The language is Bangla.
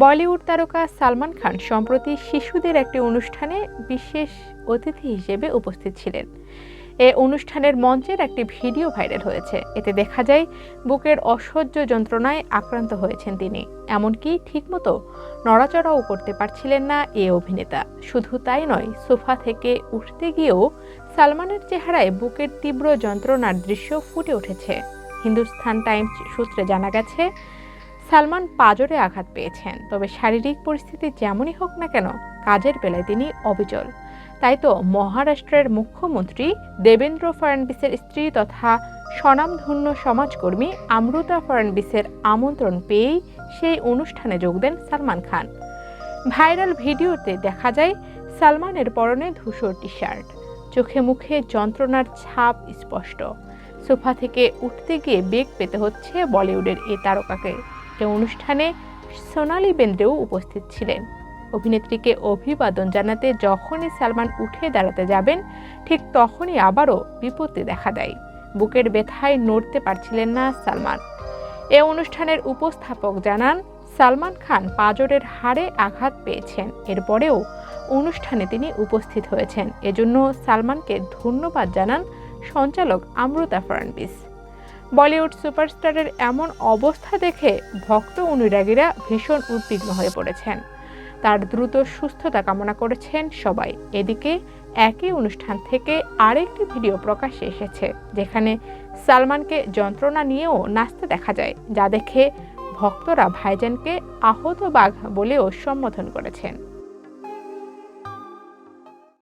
বলিউড তারকা সালমান খান সম্প্রতি শিশুদের একটি অনুষ্ঠানে বিশেষ অতিথি হিসেবে উপস্থিত ছিলেন। এ অনুষ্ঠানের মঞ্চের একটি ভিডিও ভাইরাল হয়েছে। এতে দেখা যায়, বুকের অসহ্য যন্ত্রণায় আক্রান্ত হয়েছেন তিনি। এমনকি ঠিকমতো নড়াচড়াও করতে পারছিলেন না এ অভিনেতা। শুধু তাই নয়, সোফা থেকে উঠতে গিয়েও সালমানের চেহারায় বুকের তীব্র যন্ত্রণার দৃশ্য ফুটে উঠেছে। হিন্দুস্তান টাইমস সূত্রে জানা গেছে সালমান পাজরে আঘাত পেয়েছেন। তবে শারীরিক পরিস্থিতি যেমনই হোক না কেন, কাজের বেলায় তিনি অবিচল। তাই তো মহারাষ্ট্রের মুখ্যমন্ত্রী দেবেন্দ্র ফডণবীসের স্ত্রী তথা স্বনামধন্য সমাজকর্মী আমৃতা ফডণবীসের আমন্ত্রণ পেয়েই সেই অনুষ্ঠানে যোগ দেন সালমান খান। ভাইরাল ভিডিওতে দেখা যায়, সালমানের পরনে ধূসর টি শার্ট চোখে মুখে যন্ত্রণার ছাপ স্পষ্ট। সোফা থেকে উঠতে গিয়ে বেগ পেতে হচ্ছে বলিউডের এ তারকাকে। এ অনুষ্ঠানে সোনালি বেন্দ্রেও উপস্থিত ছিলেন। অভিনেত্রীকে অভিবাদন জানাতে যখনই সালমান উঠে দাঁড়াতে যাবেন, ঠিক তখনই আবারও বিপত্তি দেখা দেয়। বুকের ব্যথায় নড়তে পারছিলেন না সালমান। এ অনুষ্ঠানের উপস্থাপক জানান, সালমান খান পাজরের হাড়ে আঘাত পেয়েছেন। এরপরেও অনুষ্ঠানে তিনি উপস্থিত হয়েছেন। এজন্য সালমানকে ধন্যবাদ জানান সঞ্চালক আমৃতা ফডণবীস বলিউড সুপারস্টারের এমন অবস্থা দেখে ভক্ত অনুরাগীরা ভীষণ উদ্বিগ্ন হয়ে পড়েছেন। তার দ্রুত সুস্থতা কামনা করেছেন সবাই। এদিকে একই অনুষ্ঠান থেকে আরেকটি ভিডিও প্রকাশ্যে এসেছে, যেখানে সালমানকে যন্ত্রণা নিয়েও নাচতে দেখা যায়, যা দেখে ভক্তরা ভাইজানকে আহত বাঘ বলেও সম্বোধন করেছেন।